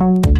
you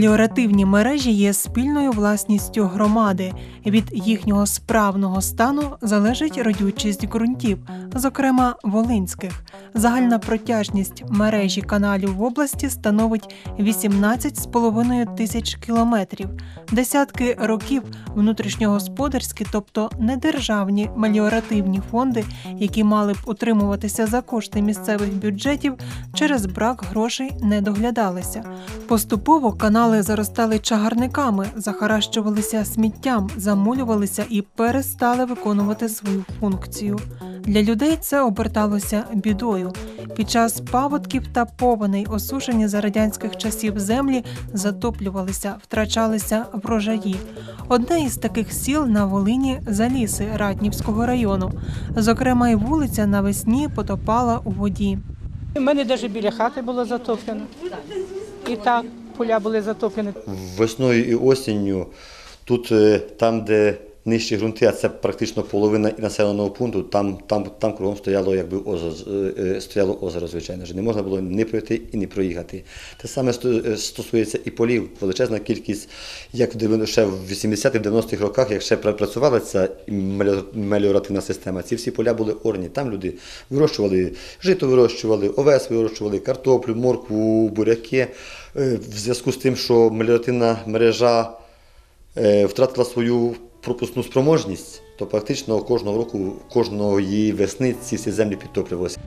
Меліоративні мережі є спільною власністю громади. Від їхнього справного стану залежить родючість ґрунтів, зокрема волинських. Загальна протяжність мережі каналів в області становить 18,5 тисяч кілометрів. Десятки років внутрішньогосподарські, тобто недержавні меліоративні фонди, які мали б утримуватися за кошти місцевих бюджетів, через брак грошей не доглядалися. Поступово канали заростали чагарниками, захаращувалися сміттям, замулювалися і перестали виконувати свою функцію. Для людей це оберталося бідою. Під час паводків та повеней осушені за радянських часів землі затоплювалися, втрачалися врожаї. Одне із таких сіл на Волині Заліси Ратнівського району. Зокрема, й вулиця навесні потопала у воді. У мене навіть біля хати було затоплено. І так поля були затоплені. Весною і осінню тут, е, там, де нижчі ґрунти, а це практично половина населеного пункту, там, там, там кругом стояло, якби озеро, е, е, стояло озеро, звичайно ж. Не можна було ні пройти і ні проїхати. Те саме е, стосується і полів. Величезна кількість, як ще в 80-90-х роках, як ще пра- працювала ця меліо- меліоративна система, ці всі поля були орні. Там люди вирощували жито, вирощували, овес вирощували, картоплю, моркву, буряки. В зв'язку з тим, що меліоративна мережа втратила свою пропускну спроможність, то практично кожного року, кожного її весни ці всі землі підтоплювалися.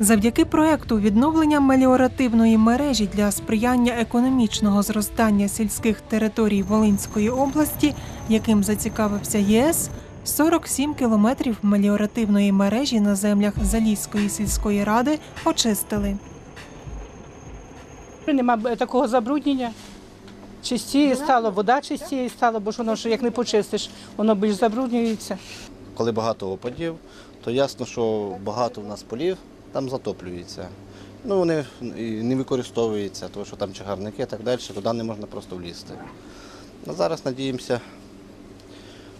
Завдяки проекту відновлення меліоративної мережі для сприяння економічного зростання сільських територій Волинської області, яким зацікавився єС, 47 кілометрів меліоративної мережі на землях Залізької сільської ради очистили. Нема такого забруднення. Чистіє стало, вода чистіє стала, бо ж воно ж як не почистиш, воно більш забруднюється. Коли багато опадів, то ясно, що багато в нас полів там затоплюється. Ну, вони не використовуються, тому що там чагарники і так далі, туди не можна просто влізти. А зараз надіємося,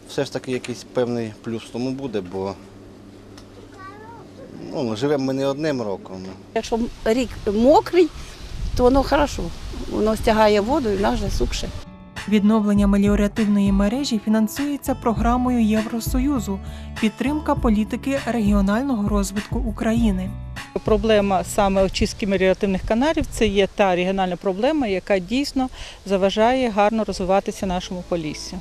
все ж таки якийсь певний плюс тому буде, бо ну, живемо ми не одним роком. Якщо рік мокрий, то воно хорошо. Воно стягає воду і в нас же сухше. Відновлення меліоративної мережі фінансується програмою Євросоюзу підтримка політики регіонального розвитку України. Проблема саме очистки меліоративних каналів це є та регіональна проблема, яка дійсно заважає гарно розвиватися нашому поліссю.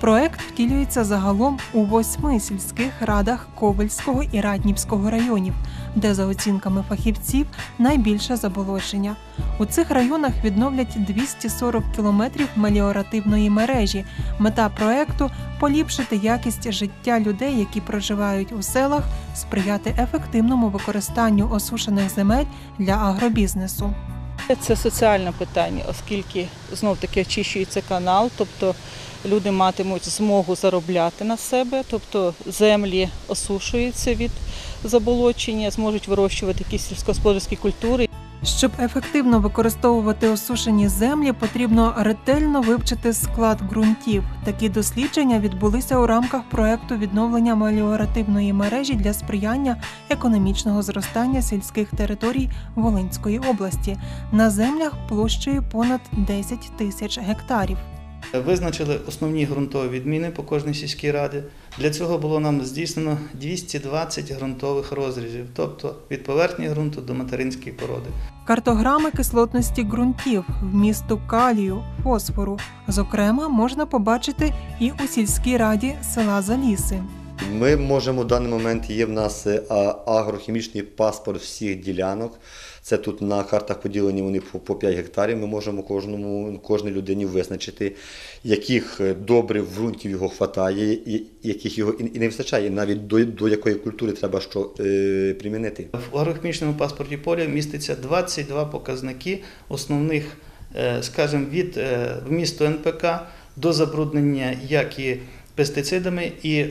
Проект втілюється загалом у восьми сільських радах Ковельського і Раднівського районів, де за оцінками фахівців найбільше заболочення. У цих районах відновлять 240 кілометрів меліоративної мережі. Мета проекту поліпшити якість життя людей, які проживають у селах, сприяти ефективному використанню осушених земель для агробізнесу. Це соціальне питання, оскільки знов таки очищується канал, тобто люди матимуть змогу заробляти на себе, тобто землі осушуються від заболочення, зможуть вирощувати якісь сільськогосподарські культури. Щоб ефективно використовувати осушені землі, потрібно ретельно вивчити склад ґрунтів. Такі дослідження відбулися у рамках проекту відновлення меліоративної мережі для сприяння економічного зростання сільських територій Волинської області на землях площею понад 10 тисяч гектарів. Визначили основні ґрунтові відміни по кожній сільській раді. Для цього було нам здійснено 220 ґрунтових розрізів, тобто від поверхні ґрунту до материнської породи. Картограми кислотності ґрунтів, вмісту калію, фосфору. Зокрема, можна побачити і у сільській раді села Заліси. Ми можемо в даний момент є в нас е, агрохімічний паспорт всіх ділянок. Це тут на картах поділені вони по, по 5 гектарів. Ми можемо кожному кожній людині визначити, яких е, добрив в його хватає, яких його і, не вистачає, навіть до, до якої культури треба що е, примінити. В агрохімічному паспорті поля міститься 22 показники основних, е, скажімо, від вмісту НПК до забруднення як і пестицидами і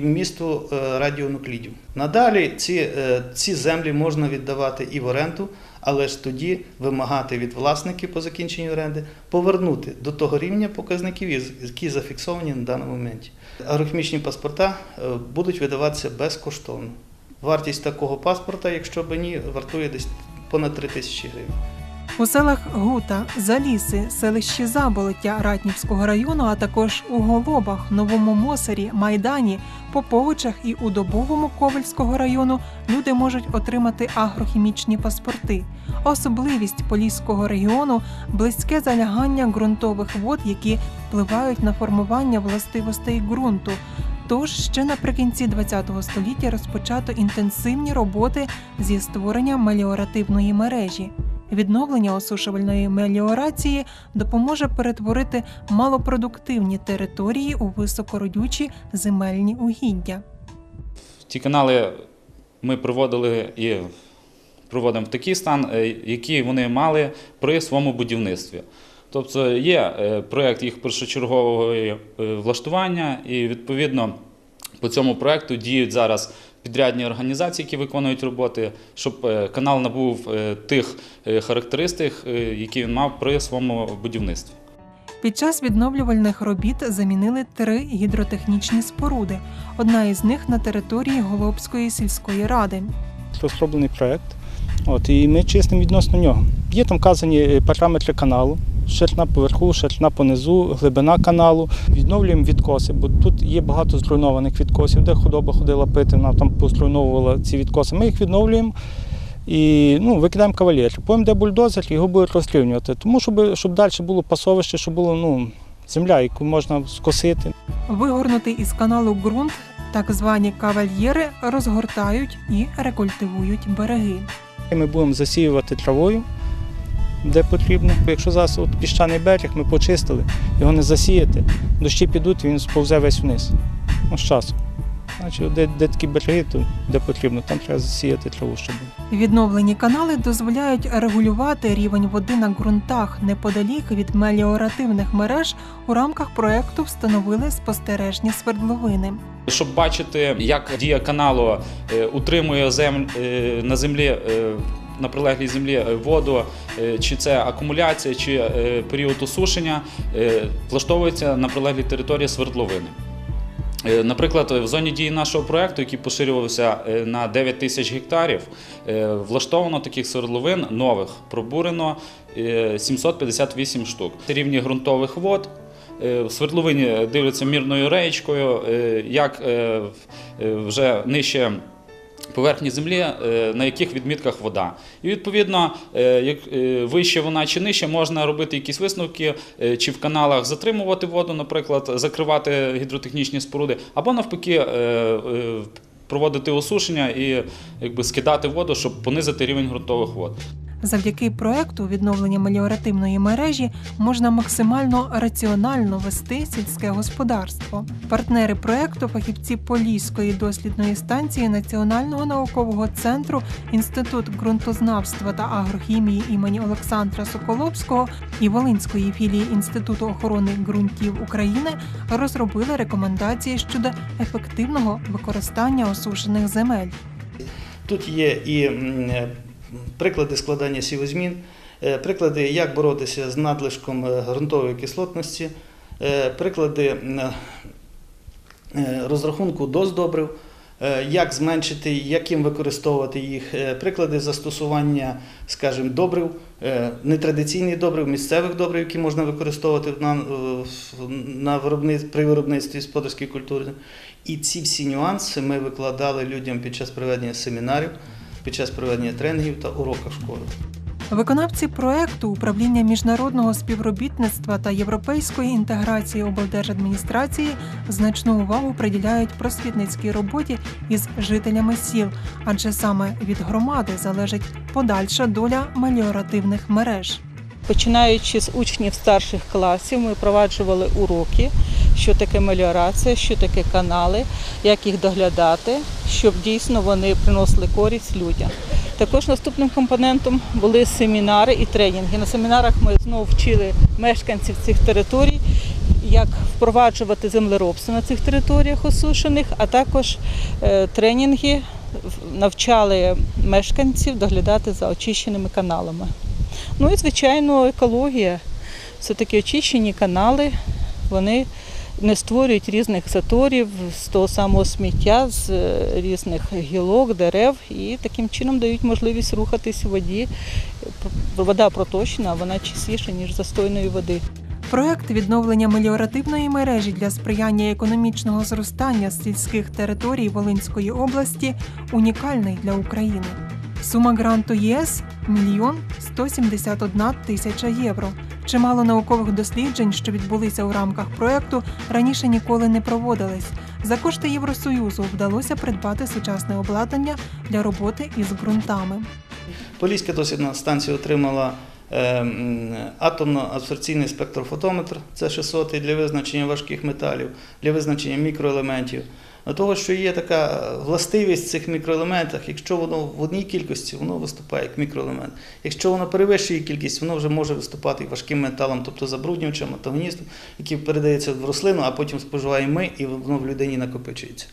вмісту е, радіонуклідів. Надалі ці, е, ці землі можна віддавати і в оренду, але ж тоді вимагати від власників по закінченню оренди повернути до того рівня показників, які зафіксовані на даному моменті. Агрохімічні паспорта е, будуть видаватися безкоштовно. Вартість такого паспорта, якщо б ні, вартує десь понад 3 тисячі гривень. У селах Гута, Заліси, селищі Заболоття Ратнівського району, а також у Голобах, Новому Мосері, Майдані, Поповичах і у Добовому Ковельського району люди можуть отримати агрохімічні паспорти. Особливість Поліського регіону близьке залягання ґрунтових вод, які впливають на формування властивостей ґрунту. Тож ще наприкінці ХХ століття розпочато інтенсивні роботи зі створення меліоративної мережі. Відновлення осушувальної меліорації допоможе перетворити малопродуктивні території у високородючі земельні угіддя. Ті канали ми проводили і проводимо в такий стан, е, який вони мали при своєму будівництві. Тобто є е, проєкт їх першочергового е, влаштування, і відповідно по цьому проєкту діють зараз підрядні організації, які виконують роботи, щоб е, канал набув е, тих е, характеристик, які він мав при своєму будівництві. Під час відновлювальних робіт замінили три гідротехнічні споруди. Одна із них на території Голобської сільської ради. розроблений проект. От, і ми чистимо відносно нього. Є там вказані параметри каналу, ширина поверху, ширина понизу, глибина каналу. Відновлюємо відкоси, бо тут є багато зруйнованих відкосів, де худоба ходила пити, вона там позруйновувала ці відкоси. Ми їх відновлюємо і ну, викидаємо кавалер. Потім де бульдозер, його буде розрівнювати. Тому щоб, щоб далі було пасовище, щоб було ну, земля, яку можна скосити. Вигорнутий із каналу ґрунт, так звані кавальєри, розгортають і рекультивують береги. Ми будемо засіювати травою, де потрібно. Якщо зараз от піщаний берег ми почистили, його не засіяти, дощі підуть, він сповзе весь вниз. Ну, з часом. Значить, де, де такі береги, то де потрібно, там треба засіяти траву, щоб. Відновлені канали дозволяють регулювати рівень води на ґрунтах неподалік від меліоративних мереж. У рамках проекту встановили спостережні свердловини. Щоб бачити, як дія каналу е, утримує земль, е, на землі. На прилеглій землі е, воду, е, чи це акумуляція, чи е, період осушення, влаштовуються на прилеглій території свердловини. Наприклад, в зоні дії нашого проєкту, який поширювався на 9 тисяч гектарів, влаштовано таких свердловин нових пробурено е, 758 штук. Рівні ґрунтових вод. В свердловині дивляться мірною реєчкою, як вже нижче поверхні землі, е, на яких відмітках вода. І відповідно, е, як е, вище вона чи нижче, можна робити якісь висновки, чи в каналах затримувати воду, наприклад, закривати гідротехнічні споруди, або навпаки. Проводити осушення і якби скидати воду, щоб понизити рівень ґрунтових вод. Завдяки проекту відновлення меліоративної мережі можна максимально раціонально вести сільське господарство. Партнери проекту фахівці Поліської дослідної станції Національного наукового центру Інститут ґрунтознавства та агрохімії імені Олександра Соколовського і Волинської філії Інституту охорони ґрунтів України розробили рекомендації щодо ефективного використання осушених земель. Тут є і приклади складання сівозмін, е, приклади, як боротися з надлишком е, ґрунтової кислотності, е, приклади розрахунку доз добрив, як зменшити, яким використовувати їх, приклади застосування, скажімо, добрив, нетрадиційних добрив, місцевих добрив, які можна використовувати на, на виробництві, при виробництві господарської культури. І ці всі нюанси ми викладали людям під час проведення семінарів, під час проведення тренінгів та уроків школи. Виконавці проекту управління міжнародного співробітництва та європейської інтеграції облдержадміністрації значну увагу приділяють просвітницькій роботі із жителями сіл, адже саме від громади залежить подальша доля меліоративних мереж. Починаючи з учнів старших класів, ми впроваджували уроки, що таке меліорація, що таке канали, як їх доглядати, щоб дійсно вони приносили користь людям. Також наступним компонентом були семінари і тренінги. На семінарах ми знову вчили мешканців цих територій, як впроваджувати землеробство на цих територіях осушених, а також е, тренінги навчали мешканців доглядати за очищеними каналами. Ну і, звичайно, екологія. Все-таки очищені канали, вони не створюють різних заторів з того самого сміття, з е, різних гілок, дерев і таким чином дають можливість рухатись у воді. Вода проточна, вона чистіша, ніж застойної води. Проект відновлення меліоративної мережі для сприяння економічного зростання сільських територій Волинської області унікальний для України. Сума гранту ЄС мільйон 171 тисяча євро. Чимало наукових досліджень, що відбулися у рамках проекту, раніше ніколи не проводились. За кошти Євросоюзу вдалося придбати сучасне обладнання для роботи із ґрунтами. Поліська дослідна станція отримала е, атомно-абсорбційний спектрофотометр, це 600 для визначення важких металів, для визначення мікроелементів. До того, що є така властивість в цих мікроелементах, якщо воно в одній кількості, воно виступає як мікроелемент. Якщо воно перевищує кількість, воно вже може виступати важким металом, тобто забруднювачем, антагоністом, який передається в рослину, а потім споживаємо ми, і воно в людині накопичується.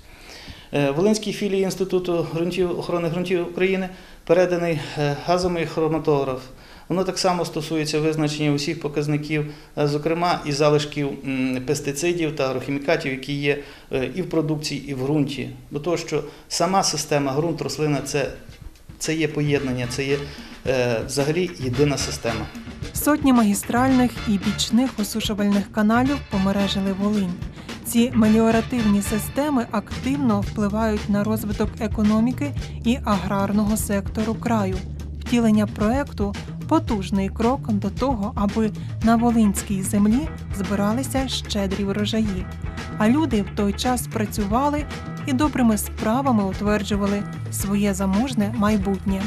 Е, Волинській філії Інституту ґрунтів, охорони ґрунтів України переданий е, газовий хроматограф. Воно так само стосується визначення усіх показників, е, зокрема і залишків пестицидів та агрохімікатів, які є е, і в продукції, і в ґрунті. До того, що сама система ґрунт, рослина це, це є поєднання, це є е, взагалі єдина система. Сотні магістральних і бічних осушувальних каналів помережили Волинь. Ці меліоративні системи активно впливають на розвиток економіки і аграрного сектору краю. Втілення проекту потужний крок до того, аби на волинській землі збиралися щедрі врожаї. А люди в той час працювали і добрими справами утверджували своє заможне майбутнє.